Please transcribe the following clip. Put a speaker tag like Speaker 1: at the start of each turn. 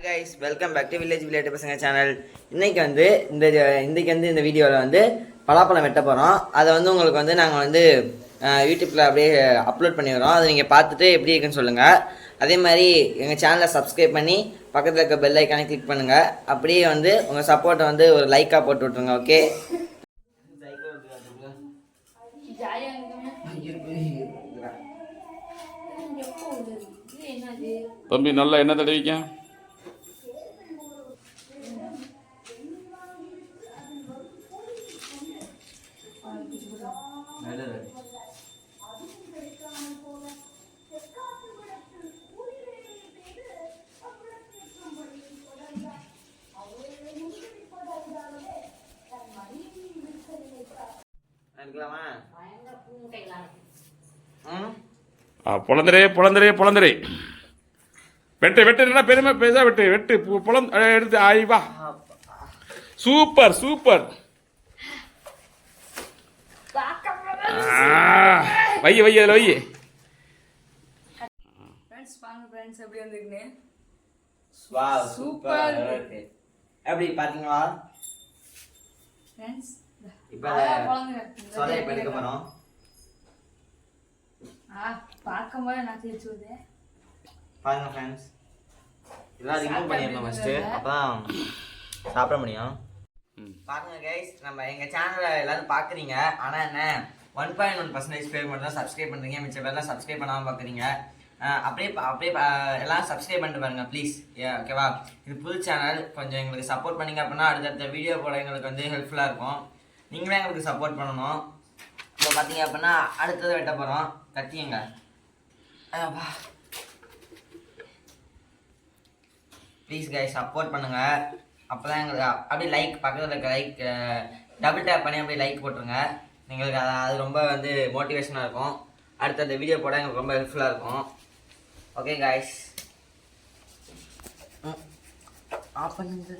Speaker 1: Guys welcome back to village village பசங்க channel இன்னைக்கு வந்து இந்த இன்னைக்கு வந்து இந்த வீடியோவில் வந்து பலாப்பழம் வெட்ட போகிறோம் அதை வந்து உங்களுக்கு வந்து நாங்கள் வந்து யூடியூப்பில் அப்படியே அப்லோட் பண்ணிடுறோம் அதை நீங்கள் பார்த்துட்டு எப்படி இருக்குன்னு சொல்லுங்கள் அதே மாதிரி எங்கள் சேனலை சப்ஸ்கிரைப் பண்ணி பக்கத்தில் இருக்க பெல் ஐக்கானை கிளிக் பண்ணுங்கள் அப்படியே வந்து உங்கள் சப்போர்ட்டை வந்து ஒரு லைக்காக போட்டு விட்ருங்க ஓகே?
Speaker 2: தம்பி நல்லா என்ன தடவிக்க. ஆ பொழந்தரே பொழந்தரே பொழந்தரே வெட்டு வெட்டு என்ன பெருமை? பேச வெட்டு வெட்டு பு- பொழந் அஹ், எடுத்து ஆய் வா. சூப்பர் சூப்பர் ஆ, வை வை அதில் வை.
Speaker 3: ஃப்ரெண்ட்ஸ் பாருங்க ஃப்ரெண்ட்ஸ் எப்படி வந்துருக்குன்னு
Speaker 1: வா
Speaker 3: Super.
Speaker 1: சூப்பர் எப்படி பார்த்தீங்களா
Speaker 3: ஃப்ரெண்ட்ஸ்
Speaker 1: இப்போ சொல்ல இப்போ எடுக்க போகிறோம்
Speaker 3: ஆ பார்க்கும் போது நான் தேய்ச்சி விடுது
Speaker 1: பாருங்க ஃப்ரெண்ட்ஸ் இதெல்லாம் ரிமூவ் பண்ணிடணும் ஃபஸ்ட்டு அப்பதான் சாப்பிட முடியும். பாருங்க கைஸ் நம்ம எங்க சேனலை எல்லாரும் பாக்குறீங்க ஆனா என்ன? ஒன் பாயிண்ட் ஒன் பர்சன்டேஜ் பேர் மட்டும் தான் சப்ஸ்கிரைப் பண்ணுறீங்க மிச்ச பேர்லாம் சப்ஸ்கிரைப் பண்ணாமல் பார்க்குறீங்க அப்படியே அப்படியே எல்லாம் சப்ஸ்கிரைப் பண்ணிட்டு பாருங்க ப்ளீஸ் ஓகேவா இது புது சேனல் கொஞ்சம் எங்களுக்கு சப்போர்ட் பண்ணீங்க அப்படின்னா அடுத்தடுத்த வீடியோ போட எங்களுக்கு வந்து ஹெல்ப்ஃபுல்லாக இருக்கும். நீங்களே எங்களுக்கு சப்போர்ட் பண்ணணும். இப்போ பார்த்தீங்க அப்படின்னா அடுத்தது வெட்ட போகிறோம் கத்தியங்க. ப்ளீஸ் கை சப்போர்ட் பண்ணுங்கள் அப்போ தான் எங்களுக்கு அப்படியே லைக் பக்கத்தில் இருக்க லைக் டபுள் டேப் பண்ணி அப்படியே லைக் போட்டுருங்க. எங்களுக்கு அது அது ரொம்ப வந்து மோட்டிவேஷனாக இருக்கும். அடுத்த அந்த வீடியோ போட எங்களுக்கு ரொம்ப ஹெல்ப்ஃபுல்லாக இருக்கும். ஓகே காய்ஸ் ஆஃப் பண்ணுங்க